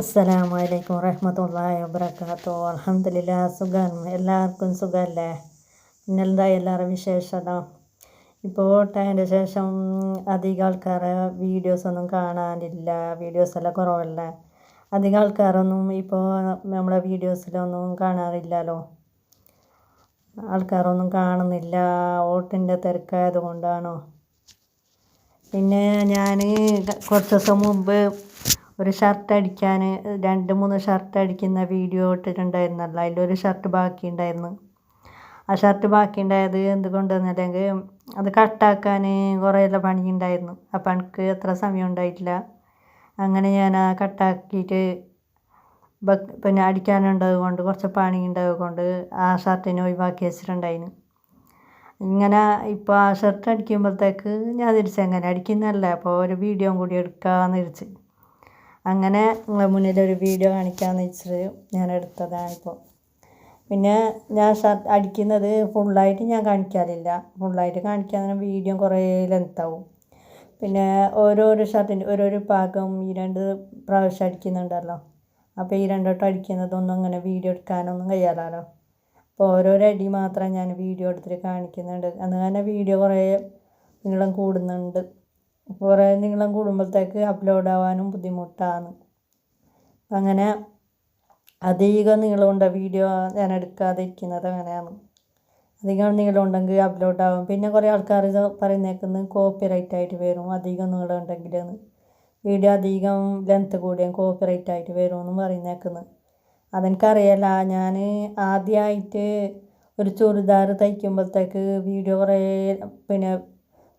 അസ്സലാമു അലൈക്കും വറഹ്മത്തുള്ളാഹി വബറകാതുഹു. അൽഹംദുലില്ലാ സുഖം എല്ലാവർക്കും സുഖമല്ലേ പിന്നെന്താ എല്ലാവരും വിശേഷം ഇപ്പോൾ ടൈമിന്റെ ശേഷം അധികം ആൾക്കാരെ വീഡിയോസൊന്നും കാണാനില്ല. വീഡിയോസ് എല്ലാം കുറവല്ലേ അധികം ആൾക്കാരൊന്നും ഇപ്പോൾ നമ്മളെ വീഡിയോസിലൊന്നും കാണാറില്ലല്ലോ. ആൾക്കാരൊന്നും കാണുന്നില്ല. ഓട്ടിന്റെ തിരക്കായത് കൊണ്ടാണോ പിന്നെ ഞാൻ കുറച്ച് ദിവസം മുമ്പ് ഒരു ഷർട്ട് അടിക്കാൻ രണ്ട് മൂന്ന് ഷർട്ട് അടിക്കുന്ന വീഡിയോ ഇട്ടിട്ടുണ്ടായിരുന്നല്ലോ. അതിലൊരു ഷർട്ട് ബാക്കി ഉണ്ടായിരുന്നു ആ ഷർട്ട് ബാക്കി ഉണ്ടായത് എന്തുകൊണ്ടെന്നില്ലെങ്കിൽ അത് കട്ടാക്കാൻ കുറേയെല്ലാം പണിയുണ്ടായിരുന്നു. അപ്പം എനിക്ക് എത്ര സമയം ഉണ്ടായിട്ടില്ല. അങ്ങനെ ഞാൻ ആ കട്ടാക്കിയിട്ട് പിന്നെ അടിക്കാനുള്ളത് കൊണ്ട് കുറച്ച് പണി ഉണ്ടായത് കൊണ്ട് ആ ഷർട്ടിനെ ഒഴിവാക്കി വെച്ചിട്ടുണ്ടായിരുന്നു ഇങ്ങനെ ഇപ്പോൾ ആ ഷർട്ട് അടിക്കുമ്പോഴത്തേക്ക് ഞാൻ തിരിച്ച് അങ്ങനെ അടിക്കുന്നതല്ലേ. അപ്പോൾ ഒരു വീഡിയോ കൂടി എടുക്കാമെന്ന് വിചാരിച്ച്. അങ്ങനെ നിങ്ങളെ മുന്നിൽ ഒരു വീഡിയോ കാണിക്കാമെന്ന് വെച്ചിട്ട് ഞാൻ എടുത്തതാണ് ഇപ്പോൾ പിന്നെ ഞാൻ ഷർട്ട് അടിക്കുന്നത് ഫുള്ളായിട്ട് ഞാൻ കാണിക്കാറില്ല. ഫുള്ളായിട്ട് കാണിക്കാൻ വീഡിയോ കുറേ ലെങ്ത്താവും പിന്നെ ഓരോരോ ഷർട്ടിന്റെ ഓരോരോ ഭാഗം ഈ രണ്ട് പ്രാവശ്യം അടിക്കുന്നുണ്ടല്ലോ. അപ്പോൾ ഈ രണ്ടോട്ടം അടിക്കുന്നതൊന്നും അങ്ങനെ വീഡിയോ എടുക്കാനൊന്നും കഴിയാലോ അപ്പോൾ ഓരോരോ അടി മാത്രം ഞാൻ വീഡിയോ എടുത്തിട്ട് കാണിക്കുന്നുണ്ട്. അന്ന് തന്നെ വീഡിയോ കുറേ നീളം കൂടുന്നുണ്ട്. കുറേ നീളം കൂടുമ്പോഴത്തേക്ക് അപ്ലോഡ് ആവാനും ബുദ്ധിമുട്ടാണ്. അങ്ങനെ അധികം നീളമുണ്ട വീഡിയോ ഞാൻ എടുക്കാതെ ഇരിക്കുന്നത് അങ്ങനെയാണ്. അധികം നീളമുണ്ടെങ്കിൽ അപ്ലോഡ് ആവും. പിന്നെ കുറേ ആൾക്കാർ ഇത് പറയുന്നേക്കുന്നത് കോപ്പി ആയിട്ട് വരും അധികം നീളം വീഡിയോ അധികം ലെങ്ത്ത് കൂടിയും കോപ്പി ആയിട്ട് വരുമെന്നും പറയുന്നേക്കുന്നത്. അതെനിക്കറിയില്ല. ഞാൻ ആദ്യമായിട്ട് ഒരു ചുരിദാർ തയ്ക്കുമ്പോഴത്തേക്ക് വീഡിയോ കുറേ പിന്നെ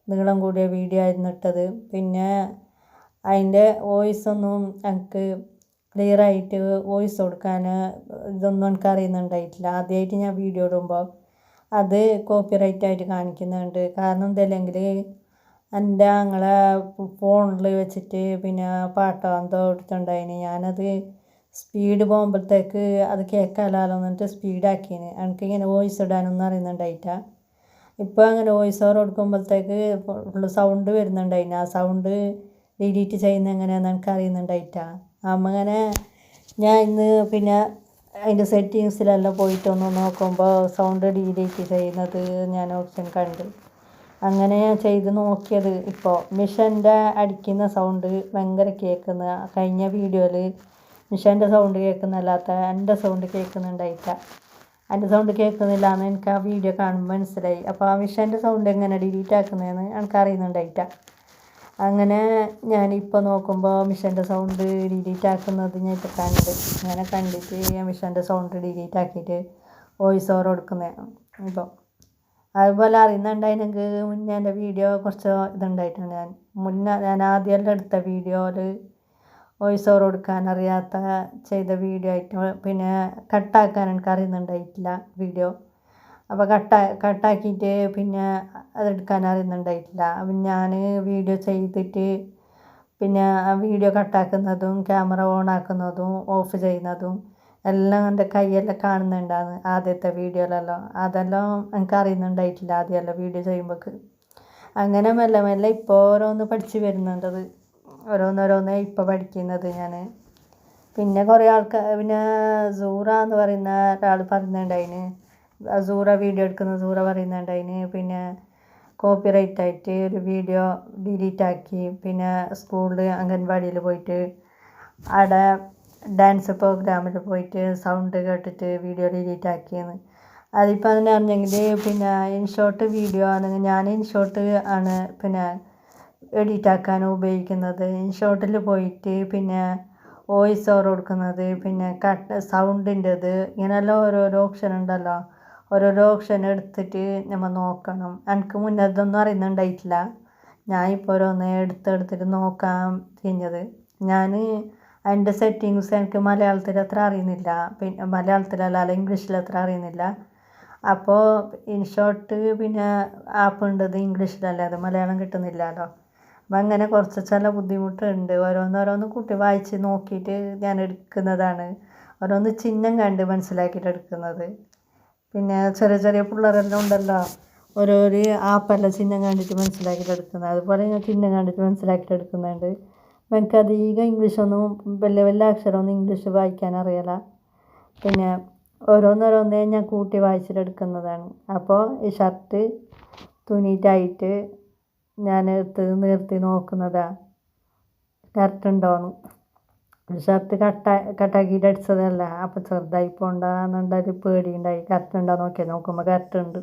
നീളം കൂടിയ വീഡിയോ ആയിരുന്നു ഇട്ടത്. പിന്നെ അതിന്റെ വോയിസൊന്നും എനിക്ക് ക്ലിയറായിട്ട് വോയിസ് കൊടുക്കാൻ ഇതൊന്നും എനിക്ക് അറിയുന്നുണ്ടായിട്ടില്ല. ആദ്യമായിട്ട് ഞാൻ വീഡിയോ ഇടുമ്പോൾ അത് കോപ്പി ആയിട്ട് കാണിക്കുന്നുണ്ട്. കാരണം എന്തല്ലെങ്കിൽ എന്റെ ഞങ്ങളെ ഫോണിൽ വെച്ചിട്ട് പിന്നെ പാട്ടോ എന്തോ എടുത്തിട്ടുണ്ടായിന്. ഞാനത് സ്പീഡ് പോകുമ്പോഴത്തേക്ക് അത് കേൾക്കാമല്ലോ എന്നിട്ട് സ്പീഡാക്കിന് എനിക്കിങ്ങനെ വോയിസ് ഇടാനൊന്നും അറിയുന്നുണ്ടായിട്ടാ. ഇപ്പോൾ അങ്ങനെ വോയിസ് ഓവർ കൊടുക്കുമ്പോഴത്തേക്ക് ഫുള്ള് സൗണ്ട് വരുന്നുണ്ടായിന്. ആ സൗണ്ട് ഡിലീറ്റ് ചെയ്യുന്ന എങ്ങനെയാണെന്ന് എനിക്ക് അറിയുന്നുണ്ടായിട്ടാ അങ്ങനെ ഞാൻ ഇന്ന് പിന്നെ അതിന്റെ സെറ്റിങ്സിലെല്ലാം പോയിട്ടൊന്ന് നോക്കുമ്പോൾ സൗണ്ട് ഡിലീറ്റ് ചെയ്യുന്നത് ഞാൻ ഓപ്ഷൻ കണ്ടു. അങ്ങനെ ഞാൻ ചെയ്ത് നോക്കിയത് ഇപ്പോൾ മിഷന്റെ അടിക്കുന്ന സൗണ്ട് ഭയങ്കര കേൾക്കുന്ന കഴിഞ്ഞ വീഡിയോയിൽ മിഷന്റെ സൗണ്ട് കേൾക്കുന്നല്ലാത്ത എന്റെ സൗണ്ട് കേൾക്കുന്നുണ്ടായിട്ട. എന്റെ സൗണ്ട് കേൾക്കുന്നില്ല എന്ന് എനിക്ക് ആ വീഡിയോ കാണുമ്പോൾ മനസ്സിലായി. അപ്പോൾ ആ മിഷന്റെ സൗണ്ട് എങ്ങനെ ഡിലീറ്റ് ആക്കുന്നതെന്ന് എനിക്ക് അറിയുന്നുണ്ടായിട്ട. അങ്ങനെ ഞാൻ ഇപ്പോൾ നോക്കുമ്പോൾ മിഷന്റെ സൗണ്ട് ഡിലീറ്റ് ആക്കുന്നത് ഞാൻ ഇപ്പോൾ കണ്ട്. അങ്ങനെ കണ്ടിട്ട് ഞാൻ മിഷന്റെ സൗണ്ട് ഡിലീറ്റ് ആക്കിയിട്ട് വോയിസ് ഓവർ കൊടുക്കുന്നതാണ് ഇപ്പോൾ അതുപോലെ അറിയുന്നുണ്ടായിരുന്നെങ്കിൽ മുന്നേ എന്റെ വീഡിയോ കുറച്ച് ഇതുണ്ടായിട്ടുണ്ട്. ഞാൻ മുന്നേ ഞാൻ ആദ്യമെല്ലാം എടുത്ത വീഡിയോയിൽ വോയിസ് ഓവർ കൊടുക്കാൻ അറിയാത്ത ചെയ്ത വീഡിയോ ആയിട്ട് പിന്നെ കട്ടാക്കാൻ എനിക്ക് അറിയുന്നുണ്ടായിട്ടില്ല വീഡിയോ അപ്പോൾ കട്ടാ കട്ടാക്കിയിട്ട് പിന്നെ അതെടുക്കാൻ അറിയുന്നുണ്ടായിട്ടില്ല. അപ്പം ഞാൻ വീഡിയോ ചെയ്തിട്ട് പിന്നെ ആ വീഡിയോ കട്ടാക്കുന്നതും ക്യാമറ ഓൺ ആക്കുന്നതും ഓഫ് ചെയ്യുന്നതും എല്ലാം എന്റെ കൈയെല്ലാം കാണുന്നുണ്ടാന്ന് ആദ്യത്തെ വീഡിയോയിലെല്ലാം അതെല്ലാം എനിക്ക് അറിയുന്നുണ്ടായിട്ടില്ല ആദ്യമെല്ലാം വീഡിയോ ചെയ്യുമ്പോൾ അങ്ങനെ മെല്ലെ മെല്ലെ ഇപ്പോൾ ഓരോന്ന് പഠിച്ച് വരുന്നുണ്ടത്. ഓരോന്നോരോന്ന് ഇപ്പോൾ പഠിക്കുന്നത് ഞാൻ പിന്നെ കുറേ ആൾക്കാർ പിന്നെ സൂറ എന്ന് പറയുന്ന ഒരാൾ പറയുന്നുണ്ടായിന് സൂറ വീഡിയോ എടുക്കുന്ന സൂറ പറയുന്നുണ്ടായിന്. പിന്നെ കോപ്പി റൈറ്റ് ആയിട്ട് ഒരു വീഡിയോ ഡിലീറ്റ് ആക്കി. പിന്നെ സ്കൂളിൽ അംഗൻവാടിയിൽ പോയിട്ട് അവിടെ ഡാൻസ് പ്രോഗ്രാമിൽ പോയിട്ട് സൗണ്ട് കേട്ടിട്ട് വീഡിയോ ഡിലീറ്റ് ആക്കിയെന്ന്. അതിപ്പോൾ അതിനെ അറിഞ്ഞെങ്കിൽ പിന്നെ ഇൻഷോട്ട് വീഡിയോ ആണെങ്കിൽ ഞാൻ ഇൻഷോട്ട് ആണ് പിന്നെ എഡിറ്റ് ആക്കാൻ ഉപയോഗിക്കുന്നത് ഇൻഷോട്ടിൽ പോയിട്ട് പിന്നെ വോയിസ് ഓവർ കൊടുക്കുന്നത് പിന്നെ കട്ട് സൗണ്ടിന്റെത് ഇങ്ങനെയെല്ലാം ഓരോരോ ഓപ്ഷൻ ഉണ്ടല്ലോ. ഓരോരോ ഓപ്ഷൻ എടുത്തിട്ട് നമ്മൾ നോക്കണം. എനിക്ക് മുന്നേ ഇതൊന്നും അറിയുന്നുണ്ടായിട്ടില്ല. ഞാൻ ഇപ്പോൾ ഓരോന്ന് എടുത്തെടുത്തിട്ട് നോക്കാൻ കഴിഞ്ഞത് ഞാൻ അതിന്റെ സെറ്റിങ്സ് എനിക്ക് മലയാളത്തിൽ അത്ര അറിയുന്നില്ല. പിന്നെ മലയാളത്തിലല്ല അല്ല ഇംഗ്ലീഷിൽ അത്ര അറിയുന്നില്ല. അപ്പോൾ ഇൻഷോട്ട് പിന്നെ ആപ്പ് ഉണ്ടത് ഇംഗ്ലീഷിലല്ലാതെ മലയാളം കിട്ടുന്നില്ലല്ലോ. അപ്പം അങ്ങനെ കുറച്ച് ചില ബുദ്ധിമുട്ടുണ്ട്. ഓരോന്നോരോന്ന് കുട്ടി വായിച്ച് നോക്കിയിട്ട് ഞാൻ എടുക്കുന്നതാണ്. ഓരോന്ന് ചിഹ്നം കണ്ട് മനസ്സിലാക്കിയിട്ട് എടുക്കുന്നത്. പിന്നെ ചെറിയ ചെറിയ പിള്ളേരെല്ലാം ഉണ്ടല്ലോ. ഓരോരു ആപ്പല്ല ചിഹ്നം കണ്ടിട്ട് മനസ്സിലാക്കിയിട്ട് എടുക്കുന്നത്. അതുപോലെ ഞാൻ ചിഹ്നം കണ്ടിട്ട് മനസ്സിലാക്കിയിട്ട് എടുക്കുന്നുണ്ട്. എനിക്ക് അധികം ഇംഗ്ലീഷൊന്നും വലിയ വലിയ അക്ഷരമൊന്നും ഇംഗ്ലീഷ് വായിക്കാൻ അറിയില്ല പിന്നെ ഓരോന്നോരോന്നേ ഞാൻ കൂട്ടി വായിച്ചിട്ടെടുക്കുന്നതാണ് അപ്പോൾ ഈ ഷർട്ട് തുന്നിയിട്ടായിട്ട് ഞാൻ എടുത്ത് നിർത്തി നോക്കുന്നതാണ് കറക്റ്റ് ഉണ്ടോയെന്ന് ഷർട്ട് കട്ട കട്ടാക്കിയിട്ട് അടിച്ചതല്ല. അപ്പോൾ ചെറുതായി പോണ്ടാന്നുണ്ടൊരു പേടിയുണ്ടായി. കറക്റ്റ് ഉണ്ടോ നോക്കി നോക്കുമ്പോൾ കറക്റ്റ് ഉണ്ട്.